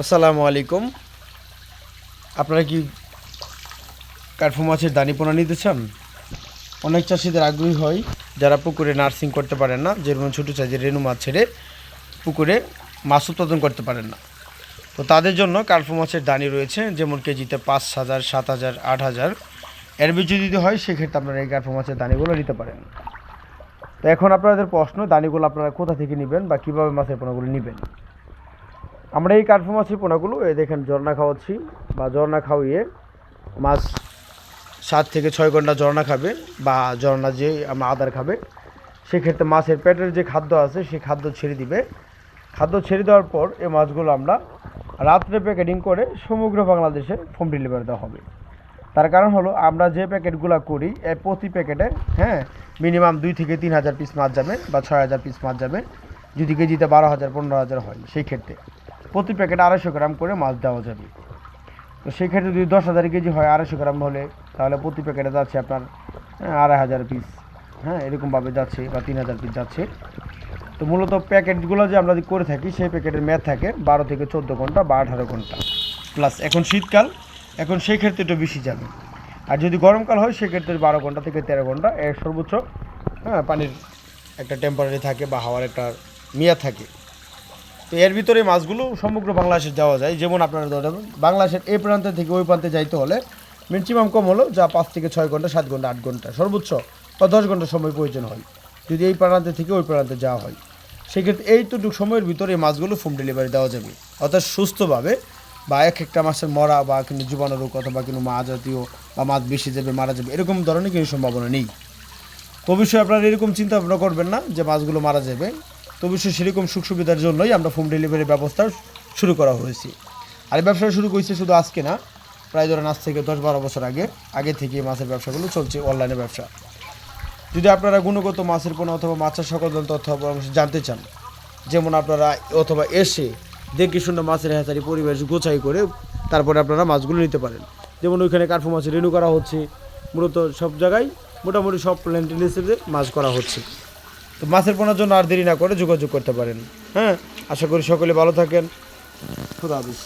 আসসালামু আলাইকুম। আপনারা কি কার্ফু মাছের দানি পোনা নিতে চান? অনেক চাষিদের আগ্রহী হয়, যারা পুকুরে নার্সিং করতে পারেন না, যেরকম ছোটো সাইজের রেনু মাছ ছেড়ে পুকুরে মাছ উৎপাদন করতে পারেন না। তো তাদের জন্য কার্ফু মাছের দানি রয়েছে, যেমন কেজিতে পাঁচ হাজার, সাত হাজার, আট হাজার। এর বেশি যদি হয়, সেক্ষেত্রে আপনারা এই কার্ফু মাছের দানিগুলো নিতে পারেন। তো এখন আপনাদের প্রশ্ন, দানিগুলো আপনারা কোথা থেকে নেবেন বা কীভাবে মাছের পোনাগুলো নেবেন? আমরা এই কার্ফু মাছের পোনাগুলো, এই দেখেন ঝর্ণা খাওয়াচ্ছি বা ঝর্ণা খাওয়িয়ে মাছ সাত থেকে ছয় ঘণ্টা ঝর্ণা খাবে বা ঝর্ণা যে আমরা আদার খাবে, সেক্ষেত্রে মাছের পেটের যে খাদ্য আছে সেই খাদ্য ছেড়ে দিবে। খাদ্য ছেড়ে দেওয়ার পর এই মাছগুলো আমরা রাত্রে প্যাকেটিং করে সমগ্র বাংলাদেশে হোম ডেলিভারি দেওয়া হবে। তার কারণ হলো আমরা যে প্যাকেটগুলো করি প্রতি প্যাকেটে হ্যাঁ মিনিমাম দুই থেকে তিন হাজার পিস মাছ যাবে বা ছয় হাজার পিস মাছ যাবে, যদি কেজিতে বারো হাজার, পনেরো হাজার হয় সেই ক্ষেত্রে। প্রতি প্যাকেটে আড়াইশো গ্রাম করে মাছ দেওয়া যাবে। তো সেক্ষেত্রে যদি দশ হাজার কেজি হয় আড়াইশো গ্রাম হলে, তাহলে প্রতি প্যাকেটে যাচ্ছে আপনার আড়াই হাজার পিস হ্যাঁ এরকমভাবে যাচ্ছে বা তিন হাজার পিস যাচ্ছে। তো মূলত প্যাকেটগুলো যে আমরা যে করে থাকি, সেই প্যাকেটের মেয়াদ থাকে বারো থেকে চোদ্দ ঘণ্টা বা আঠারো ঘণ্টা। প্লাস এখন শীতকাল, এখন সেই ক্ষেত্রে একটু বেশি যাবে। আর যদি গরমকাল হয় সেক্ষেত্রে বারো ঘণ্টা থেকে তেরো ঘণ্টা এর সর্বোচ্চ হ্যাঁ পানির একটা টেম্পারারি থাকে বা হাওয়ার একটা মেয়াদ থাকে। তো এর ভিতরে মাছগুলো সমগ্র বাংলাদেশে যাওয়া যায়। যেমন আপনারা ধরেন বাংলাদেশের এই প্রান্ত থেকে ওই প্রান্তে যাইতে হলে ম্যাক্সিমাম কম হলো যা পাঁচ থেকে ছয় ঘণ্টা, সাত ঘণ্টা, আট ঘণ্টা, সর্বোচ্চ বা দশ ঘণ্টা সময় প্রয়োজন হয়, যদি এই প্রান্তে থেকে ওই প্রান্তে যাওয়া হয়। সেক্ষেত্রে এইটুকু সময়ের ভিতরে এই মাছগুলো হোম ডেলিভারি দেওয়া যাবে। অর্থাৎ সুস্থভাবে বা এক একটা মাছের মরা বা কিন্তু জীবাণু রোগ অথবা কিন্তু মাছ জাতীয় বা মাছ বেশি যাবে, মারা যাবে, এরকম ধরনের কোনো সম্ভাবনা নেই। তো অবশ্যই আপনারা এরকম চিন্তা ভাবনা করবেন না যে মাছগুলো মারা যাবে। তো অবশ্যই সেরকম সুখ সুবিধার জন্যই আমরা হোম ডেলিভারির ব্যবস্থা শুরু করা হয়েছে। আর এই ব্যবসা শুরু করেছে শুধু আজকে না, প্রায় ধরেন আজ থেকে দশ বারো বছর আগে আগে থেকে মাছের ব্যবসাগুলো চলছে অনলাইনে ব্যবসা। যদি আপনারা গুণগত মাছের পণ্য অথবা মাছের সকল তথ্য পরামর্শ জানতে চান, যেমন আপনারা অথবা এসে দেখে শুনে মাছের হ্যাচারি পরিবেশ গোছাই করে তারপরে আপনারা মাছগুলো নিতে পারেন। যেমন ওইখানে কার্ফু মাছ রেনু করা হচ্ছে, মূলত সব জায়গায় মোটামুটি সব প্ল্যান্টেলিসে মাছ করা হচ্ছে। তো মাছের পোনার জন্য আর দেরি না করে যোগাযোগ করতে পারেন। হ্যাঁ আশা করি সকলে ভালো থাকেন। খুদা হাফিজ।